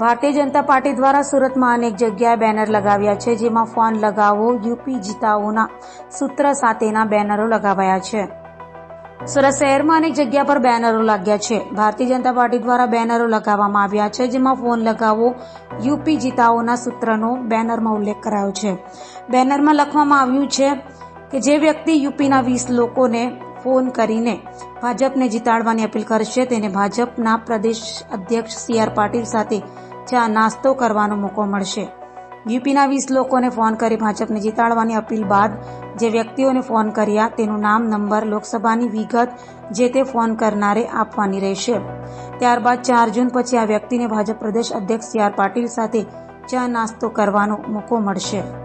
Bharatiya Janata party દ્વારા સુરતમાં અનેક જગ્યાએ બેનર લગાવ્યા છે, જેમાં ફોન લગાવો, યુપી જીતાઓના સૂત્ર સાથેના બેનરો લગાવાયા છે. સુરત શહેરમાં અનેક જગ્યા પર બેનરો લાગ્યા છે. ભારતીય જનતા પાર્ટી દ્વારા બેનરો લગાવવામાં આવ્યા છે, જેમાં ફોન લગાવો, યુપી જીતાઓના સૂત્રનો બેનરમાં ઉલ્લેખ કરાયો છે. બેનરમાં લખવામાં આવ્યું છે કે જે વ્યક્તિ યુપીના વીસ લોકોને ફોન કરીને ભાજપને જીતાડવાની અપીલ કરશે, તેને ભાજપના પ્રદેશ અધ્યક્ષ સી આર પાટીલ સાથે ચા નાસ્તો કરવાનો મોકો મળશે. યુપીના વીસ લોકોને ફોન કરી ભાજપને જીતાડવાની અપીલ બાદ જે વ્યક્તિઓને ફોન કર્યા તેનું નામ, નંબર, લોકસભાની વિગત જે તે ફોન કરનારે આપવાની રહેશે. ત્યારબાદ ચાર જૂન પછી આ વ્યક્તિને ભાજપ પ્રદેશ અધ્યક્ષ સી આર પાટીલ સાથે ચા નાસ્તો કરવાનો મોકો મળશે.